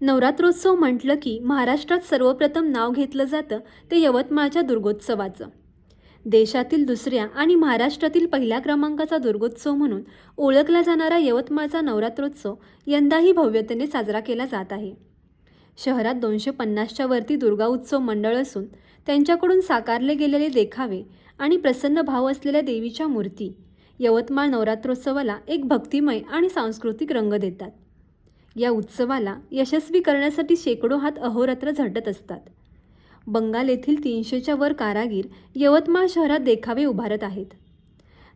नवरात्रोत्सव म्हटलं की महाराष्ट्रात सर्वप्रथम नाव घेतलं जातं ते यवतमाळच्या दुर्गोत्सवाचं. देशातील दुसऱ्या आणि महाराष्ट्रातील पहिल्या क्रमांकाचा दुर्गोत्सव म्हणून ओळखला जाणारा यवतमाळचा नवरात्रोत्सव यंदाही भव्यतेने साजरा केला जात आहे. शहरात दोनशे पन्नासच्या वरती दुर्गा उत्सव मंडळ असून त्यांच्याकडून साकारले गेलेले देखावे आणि प्रसन्न भाव असलेल्या देवीच्या मूर्ती यवतमाळ नवरात्रोत्सवाला एक भक्तिमय आणि सांस्कृतिक रंग देतात. या उत्सवाला यशस्वी करण्यासाठी शेकडो हात अहोरात्र झटत असतात. बंगाल येथील तीनशेच्या वर कारागीर यवतमाळ शहरात देखावे उभारत आहेत.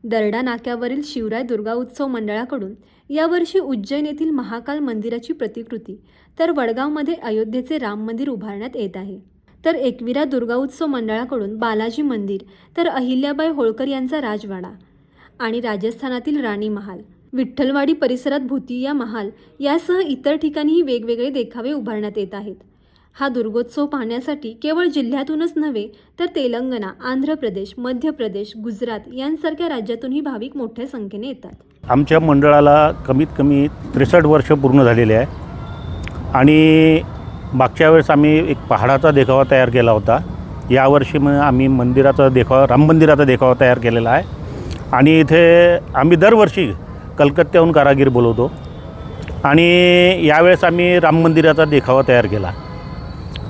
दर्डा नाक्यावरील शिवराय दुर्गा उत्सव मंडळाकडून यावर्षी उज्जैन येथील महाकाल मंदिराची प्रतिकृती तर वडगावमध्ये अयोध्येचे राम मंदिर उभारण्यात येत आहे. तर एकविरा दुर्गा उत्सव मंडळाकडून बालाजी मंदिर तर अहिल्याबाई होळकर यांचा राजवाडा आणि राजस्थानातील राणी महाल. विठ्ठलवाडी परिसरात भुतिया महाल यासह इतर ठिकाणीही वेगवेगळे देखावे उभारण्यात येत आहेत. हा दुर्गोत्सव पाहण्यासाठी केवळ जिल्ह्यातूनच नव्हे तर तेलंगणा आंध्र प्रदेश मध्य प्रदेश गुजरात यांसारख्या राज्यातूनही भाविक मोठ्या संख्येने येतात. आमच्या मंडळाला कमीत कमी त्रेसष्ट वर्ष पूर्ण झालेले आहे. आणि मागच्या वेळेस आम्ही एक पहाडाचा देखावा तयार केला होता. यावर्षी मग आम्ही मंदिराचा देखावा राम मंदिराचा देखावा तयार केलेला आहे. आणि इथे आम्ही दरवर्षी कलकत्त्याहून कारागीर बोलवतो. आणि यावेळेस आम्ही राम मंदिराचा देखावा तयार केला.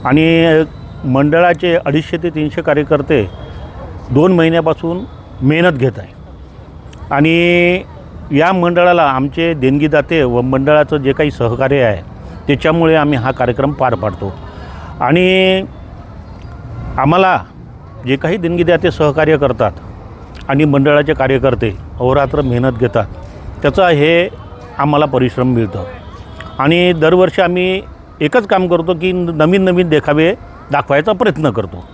आणि मंडळाचे अडीचशे ते तीनशे कार्यकर्ते दोन महिन्यापासून मेहनत घेत आहे. आणि या मंडळाला आमचे देणगीदाते व मंडळाचं जे काही सहकार्य आहे त्याच्यामुळे आम्ही हा कार्यक्रम पार पाडतो. आणि आम्हाला जे काही देणगीदाते सहकार्य करतात आणि मंडळाचे कार्यकर्ते अहोरात्र मेहनत घेतात त्याचं हे आम्हाला परिश्रम मिळतं. आणि दरवर्षी आम्ही एकच काम करतो की नवीन नवीन देखावे दाखवायचा प्रयत्न करतो.